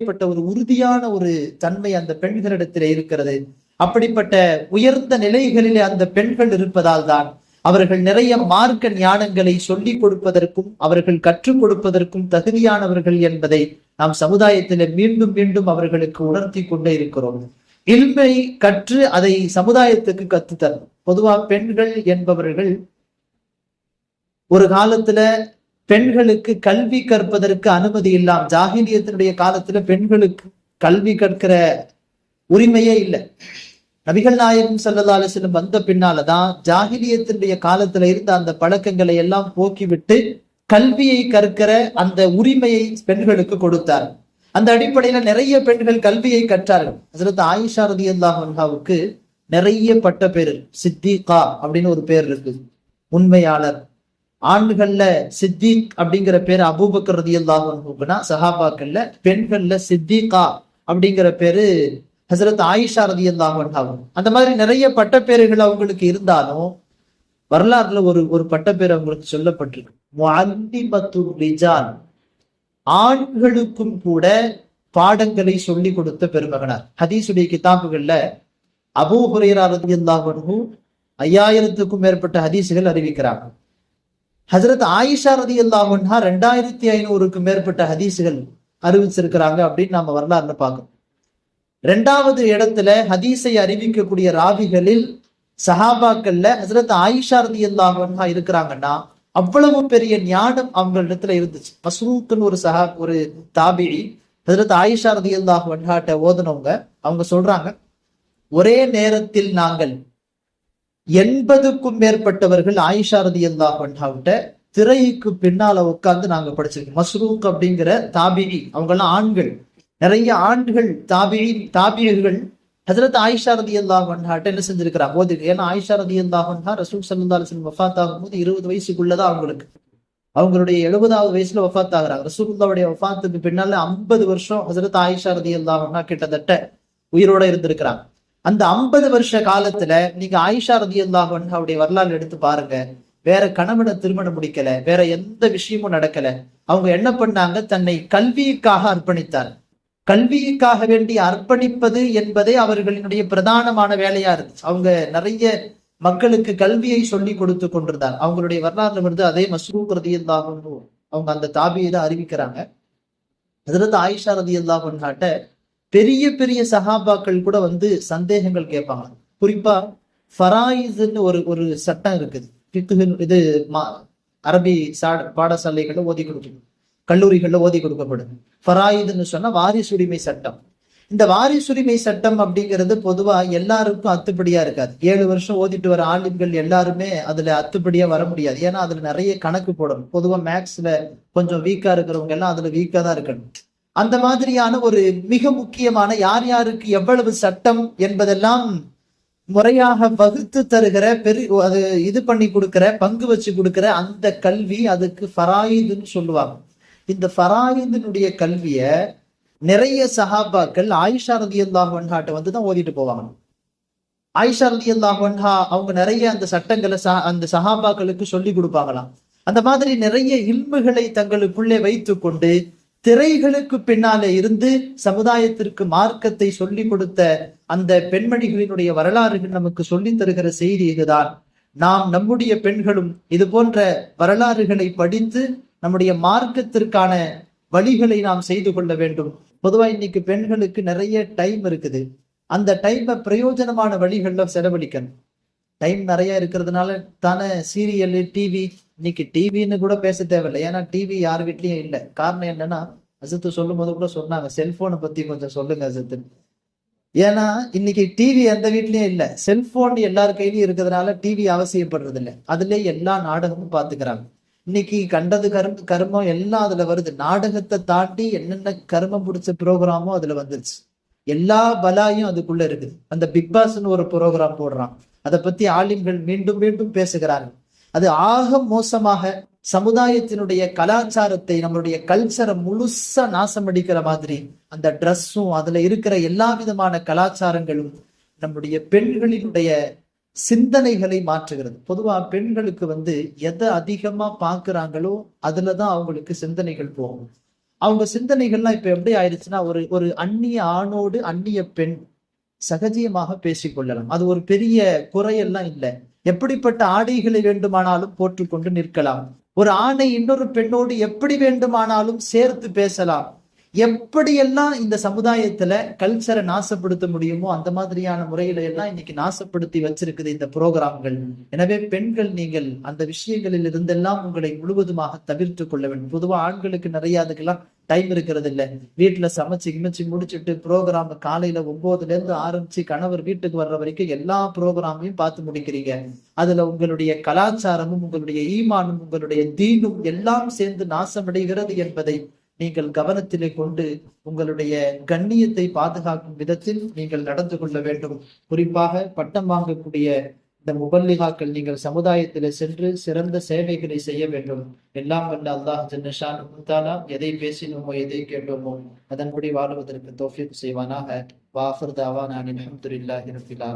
அப்படிப்பட்ட ஒரு உறுதியான ஒரு தன்மை அந்த பெண்களிடத்திலே இருக்கிறது. அப்படிப்பட்ட உயர்ந்த நிலைகளிலே அந்த பெண்கள் இருப்பதால் தான் அவர்கள் நிறைய மார்க்க ஞானங்களை சொல்லிக் கொடுப்பதற்கும் அவர்கள் கற்றுக் கொடுப்பதற்கும் தகுதியானவர்கள் என்பதை நாம் சமுதாயத்திலே மீண்டும் மீண்டும் அவர்களுக்கு உணர்த்தி கொண்டே இருக்கிறோம். இல்மை கற்று அதை சமுதாயத்துக்கு கற்றுத்தரணும் பொதுவா பெண்கள் என்பவர்கள் ஒரு காலத்துல பெண்களுக்கு கல்வி கற்பதற்கு அனுமதி இல்லாம். ஜாகிலியத்தினுடைய காலத்துல பெண்களுக்கு கல்வி கற்கிற உரிமையே இல்லை. நபிகள் நாயகம் சல்லா அலிஸ்லம் வந்த பின்னாலதான் ஜாகிலியத்தினுடைய காலத்துல இருந்த அந்த பழக்கங்களை எல்லாம் போக்கிவிட்டு கல்வியை கற்கிற அந்த உரிமையை பெண்களுக்கு கொடுத்தார் அந்த அடிப்படையில நிறைய பெண்கள் கல்வியை கற்றார்கள். அதில் ஆயிஷா ரதி அல்லாஹாவுக்கு நிறைய பட்ட பேர். சித்திகா அப்படின்னு ஒரு பேர் இருக்கு உண்மையாளர். ஆண்கள்ல சித்திக் அப்படிங்கிற பேர் அபூபக்கர் ரதி அல்லாஹுனா சஹாபாக்கள்ல பெண்கள்ல சித்திகா அப்படிங்கிற பேரு ஹசரத் ஆயிஷா ரதி அந்த மாதிரி நிறைய பட்டப்பேறுகள் அவங்களுக்கு இருந்தாலும் வரலாறுல ஒரு ஒரு பட்டப்பேர் அவங்களுக்கு சொல்லப்பட்டிருக்கு. ஆண்களுக்கும் கூட பாடங்களை சொல்லி கொடுத்த பெருமகனார். ஹதீசுடைய கிதாபுகள்ல அபூ ஹுரைரா ரதியல்லாஹு ஐயாயிரத்துக்கும் மேற்பட்ட ஹதீசுகள் அறிவிக்கிறாங்க. ஹசரத் ஆயிஷா ரதி அல்லாஹா ரெண்டாயிரத்தி ஐநூறுக்கும் மேற்பட்ட ஹதீசுகள் அறிவிச்சிருக்கிறாங்க அப்படின்னு நாம வரலாறுல பார்க்கணும் ரெண்டாவது இடத்துல ஹதீஸை அறிவிக்கக்கூடிய ராவிகளில் சஹாபாக்கள்ல ஹசரத் ஆயிஷா ரதி அல்லாஹா இருக்கிறாங்கன்னா அவ்வளவு பெரிய ஞானம் அவங்களிடத்துல இருந்துச்சு. மஸ்ரூக்குன்னு ஒரு சஹா ஒரு தாபிரி ஹசரத் ஆயிஷா ரதி அல்லாஹ் வன்ஹாட்ட ஓதுனவங்க அவங்க சொல்றாங்க ஒரே நேரத்தில் நாங்கள் எண்பதுக்கும் மேற்பட்டவர்கள் ஆயிஷா ரதி அல்லாஹ் திரைக்கு பின்னால உட்கார்ந்து நாங்க படிச்சிருக்கோம். மஸ்ரூக் அப்படிங்கிற தாபிரி அவங்க எல்லாம் ஆண்கள். நிறைய ஆண்கள் தாபிரி தாபியர்கள் ஹசரத் ஆயிஷா ரதி அல்லாஹ் என்ன செஞ்சிருக்கிறா போது ஏன்னா ஆயிஷா ரதி அல்லாஹ் ரசூல் சல்லா அலிஸ்லம் வஃத் ஆகும்போது இருபது வயசுக்குள்ளதான் அவங்களுக்கு. அவங்களுடைய எழுபதாவது வயசுல வஃத் ஆகுறாங்க ரசூல்லாவுடைய வஃத்துக்கு பின்னால ஐம்பது வருஷம் ஹசரத் ஆயிஷா ரதி அல்லாஹ்னா கிட்டத்தட்ட உயிரோட இருந்திருக்கிறாங்க. அந்த ஐம்பது வருஷ காலத்துல நீங்க ஆயிஷா ரதி அல்லாஹ் அவருடைய வரலாறு எடுத்து பாருங்க. வேற கணவனை திருமணம் முடிக்கல வேற எந்த விஷயமும் நடக்கல. அவங்க என்ன பண்ணாங்க? தன்னை கல்விக்காக அர்ப்பணித்தார். கல்விக்காக வேண்டி அர்ப்பணிப்பது என்பதே அவர்களினுடைய பிரதானமான வேலையா இருந்துச்சு. அவங்க நிறைய மக்களுக்கு கல்வியை சொல்லி கொடுத்து கொண்டிருந்தார். அவங்களுடைய வரலாறுல வந்து அதே மஸ்ரூக் ரதி அல்லாஹும் அவங்க அந்த தாபியை தான் அறிவிக்கிறாங்க. அதிலிருந்து ஆயிஷா ரதி அல்லாஹாட்ட பெரிய பெரிய சஹாபாக்கள் கூட வந்து சந்தேகங்கள் கேட்பாங்க. குறிப்பா ஃபராயிஸ்ன்னு ஒரு ஒரு சட்டம் இருக்குது. இது அரபி சா பாடசாலைகள்ல ஓதி கொடுக்கணும் கல்லூரிகள்ல ஓதி கொடுக்கப்படும். ஃபராயிதுன்னு சொன்னா வாரிசுரிமை சட்டம். இந்த வாரிசுரிமை சட்டம் அப்படிங்கிறது பொதுவா எல்லாருக்கும் அத்துப்படியா இருக்காது. ஏழு வருஷம் ஓதிட்டு வர ஆளுங்கள் எல்லாருமே அதுல அத்துப்படியா வர முடியாது. ஏன்னா அதுல நிறைய கணக்கு போடணும். பொதுவா மேக்ஸ்ல கொஞ்சம் வீக்கா இருக்கிறவங்க எல்லாம் அதுல வீக்கா தான் இருக்கணும். அந்த மாதிரியான ஒரு மிக முக்கியமான யார் யாருக்கு எவ்வளவு சட்டம் என்பதெல்லாம் முறையாக வகுத்து தருகிற பெரு அது இது பண்ணி கொடுக்கிற பங்கு வச்சு கொடுக்கிற அந்த கல்வி அதுக்கு ஃபராயிதுன்னு சொல்லுவாங்க. இந்த ஃபராயிந்தினுடைய கல்விய நிறைய சஹாபாக்கள் ஆயிஷா ரதி அல்லாஹன்ஹாட்ட வந்து தான் ஓதிட்டு போவாங்க. ஆயிஷா ரதி அல்லாஹன்ஹா அவங்க நிறைய அந்த சட்டங்களை அந்த சஹாபாக்களுக்கு சொல்லி கொடுப்பாங்களாம். அந்த மாதிரி நிறைய இல்முகளை தங்களுக்குள்ளே வைத்து கொண்டு திரைகளுக்கு பின்னாலே இருந்து சமுதாயத்திற்கு மார்க்கத்தை சொல்லி கொடுத்த அந்த பெண்மணிகளினுடைய வரலாறுகள் நமக்கு சொல்லி தருகிற செய்தி இதுதான். நாம் நம்முடைய பெண்களும் இது போன்ற வரலாறுகளை படித்து நம்முடைய மார்க்கத்திற்கான வழிகளை நாம் செய்து கொள்ள வேண்டும். பொதுவா இன்னைக்கு பெண்களுக்கு நிறைய டைம் இருக்குது. அந்த டைமை பிரயோஜனமான வழிகளில் செலவழிக்கணும். டைம் நிறைய இருக்கிறதுனால தானே சீரியல் டிவி இன்னைக்கு டிவின்னு கூட பேச தேவையில்லை. ஏன்னா டிவி யார் வீட்லயும் இல்லை. காரணம் என்னன்னா அசத்து சொல்லும் போது கூட சொன்னாங்க. செல்போனை பத்தி கொஞ்சம் சொல்லுங்க அசத்து ஏன்னா இன்னைக்கு டிவி எந்த வீட்லயும் இல்லை. செல்போன் எல்லார் கையிலயும் இருக்கிறதுனால டிவி அவசியப்படுறது இல்லை அதுல எல்லா நாடகமும் பாத்துக்கிறாங்க இன்னைக்கு கண்டது கரும் கருமம் எல்லாம் அதுல வருது. நாடகத்தை தாண்டி என்னென்ன கருமம் பிடிச்ச ப்ரோக்ராமோ அதுல வந்துருச்சு. எல்லா பலாயும் அதுக்குள்ள இருக்குது. அந்த பிக் பாஸ்ன்னு ஒரு ப்ரோக்ராம் போடுறான். அதை பத்தி ஆலிம்கள் மீண்டும் மீண்டும் பேசுகிறார்கள். அது ஆக மோசமாக சமுதாயத்தினுடைய கலாச்சாரத்தை நம்மளுடைய கல்ச்சரை முழுசா நாசம் அடிக்கிற மாதிரி அந்த ட்ரெஸ்ஸும் அதுல இருக்கிற எல்லா விதமான கலாச்சாரங்களும் நம்முடைய பெண்களினுடைய சிந்தனைகளை மாற்றுகிறது. பொதுவா பெண்களுக்கு வந்து எதை அதிகமா பாக்குறாங்களோ அதுலதான் அவங்களுக்கு சிந்தனைகள் போகும். அவங்க சிந்தனைகள்லாம் இப்ப எப்படி ஆயிடுச்சுன்னா ஒரு ஒரு அந்நிய ஆணோடு அந்நிய பெண் சகஜியமாக பேசிக்கொள்ளலாம். அது ஒரு பெரிய குறையெல்லாம் இல்லை. எப்படிப்பட்ட ஆடைகளை வேண்டுமானாலும் போற்றுக்கொண்டு நிற்கலாம். ஒரு ஆணை இன்னொரு பெண்ணோடு எப்படி வேண்டுமானாலும் சேர்த்து பேசலாம். எப்படியெல்லாம் இந்த சமுதாயத்துல கல்ச்சரை நாசப்படுத்த முடியுமோ அந்த மாதிரியான முறையில எல்லாம் இன்னைக்கு நாசப்படுத்தி வச்சிருக்குது இந்த புரோகிராம்கள். எனவே பெண்கள் நீங்கள் அந்த விஷயங்களில் இருந்தெல்லாம் உங்களை முழுவதுமாக தவிர்த்து கொள்ள வேண்டும். பொதுவா ஆண்களுக்கு நிறைய அதுக்கெல்லாம் டைம் இருக்கிறது இல்ல. வீட்டுல சமைச்சு கிமைச்சு முடிச்சுட்டு ப்ரோக்ராம் காலையில ஒன்பதுல இருந்து ஆரம்பிச்சு கணவர் வீட்டுக்கு வர்ற வரைக்கும் எல்லா ப்ரோக்ராமையும் பார்த்து முடிக்கிறீங்க. அதுல உங்களுடைய கலாச்சாரமும் உங்களுடைய ஈமானும் உங்களுடைய தீனும் எல்லாம் சேர்ந்து நாசமடைகிறது என்பதை நீங்கள் கவனத்திலே கொண்டு உங்களுடைய கண்ணியத்தை பாதுகாக்கும் விதத்தில் நீங்கள் நடந்து கொள்ள வேண்டும். குறிப்பாக பட்டம் வாங்கக்கூடிய இந்த முபல்லிகாக்கள் நீங்கள் சமுதாயத்திலே சென்று சிறந்த சேவைகளை செய்ய வேண்டும். எல்லாம் வல்ல அல்லாஹ் ஜன்னஷான் முத்தாலா எதை பேசினோமோ எதை கேட்டோமோ அதன்படி வாழ்வதற்கு தோஃபிக் செய்வானாக. வாஃபர் தாவான் அலமதுல்லாஹி ரபில்